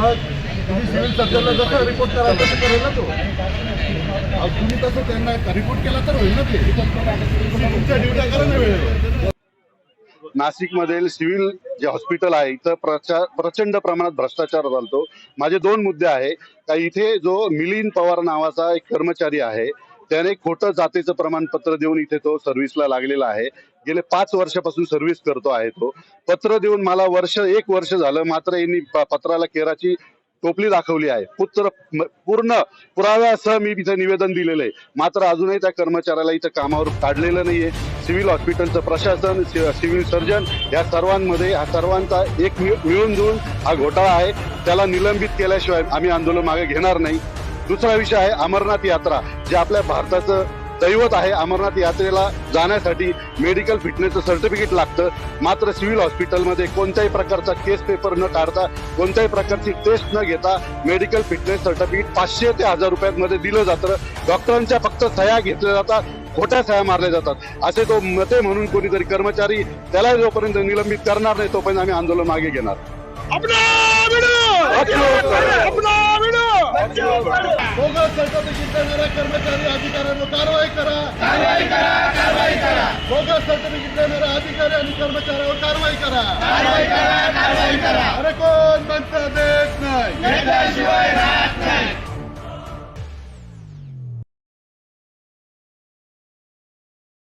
मग तुम्ही सिव्हिल सर्जनला जसं रिपोर्ट कराल तसं करेल ना तो. तुम्ही तसं त्यांना रिपोर्ट केला तर होईल ना ते. तुमच्या ड्युट्या करा ना वेळेवर? नाशिकमधील सिव्हिल जे हॉस्पिटल आहे इथं प्रचा प्रचंड प्रमाणात भ्रष्टाचार चालतो माझे दोन मुद्दे आहे. का इथे जो मिलिंद पवार नावाचा एक कर्मचारी आहे त्याने खोटं जातीचं प्रमाणपत्र देऊन इथे तो सर्व्हिसला लागलेला आहे. गेले पाच वर्षापासून सर्व्हिस करतो आहे तो. पत्र देऊन मला वर्ष एक वर्ष झालं मात्र यांनी प- पत्राला केराची टोपली दाखवली आहे. पुत्र पूर्ण पुराव्यासह मी तिथं निवेदन दिलेलं आहे. मात्र अजूनही त्या कर्मचाऱ्याला इथं कामावर काढलेलं नाहीये. सिव्हिल हॉस्पिटलचं प्रशासन सिव्हिल सर्जन या सर्वांमध्ये हा सर्वांचा एक मिळून जुळून हा घोटाळा आहे. त्याला निलंबित केल्याशिवाय आम्ही आंदोलन मागे घेणार नाही. दुसरा विषय आहे अमरनाथ यात्रा जे आपल्या भारताचं दैवत आहे. अमरनाथ यात्रेला जाण्यासाठी मेडिकल फिटनेसचं सर्टिफिकेट लागतं. मात्र सिव्हिल हॉस्पिटलमध्ये कोणत्याही प्रकारचा केस पेपर न काढता कोणत्याही प्रकारची टेस्ट न घेता मेडिकल फिटनेस सर्टिफिकेट पाचशे ते हजार रुपयांमध्ये दिलं जातं. डॉक्टरांच्या फक्त सह्या घेतल्या जातात खोट्या सह्या मारल्या जातात. असे तो मते म्हणून कोणीतरी कर्मचारी त्याला जोपर्यंत निलंबित करणार नाही तोपर्यंत आम्ही आंदोलन मागे घेणार. देणाऱ्या कर्मचारी अधिकाऱ्यांवर कारवाई करा. कारवाई करा कारवाई करा. बोगस सर्टिफिकेट देणाऱ्या अधिकारी आणि कर्मचाऱ्यावर कारवाई करा. कारवाई करा कारवाई करा. अरे कोण म्हणतं देत नाही?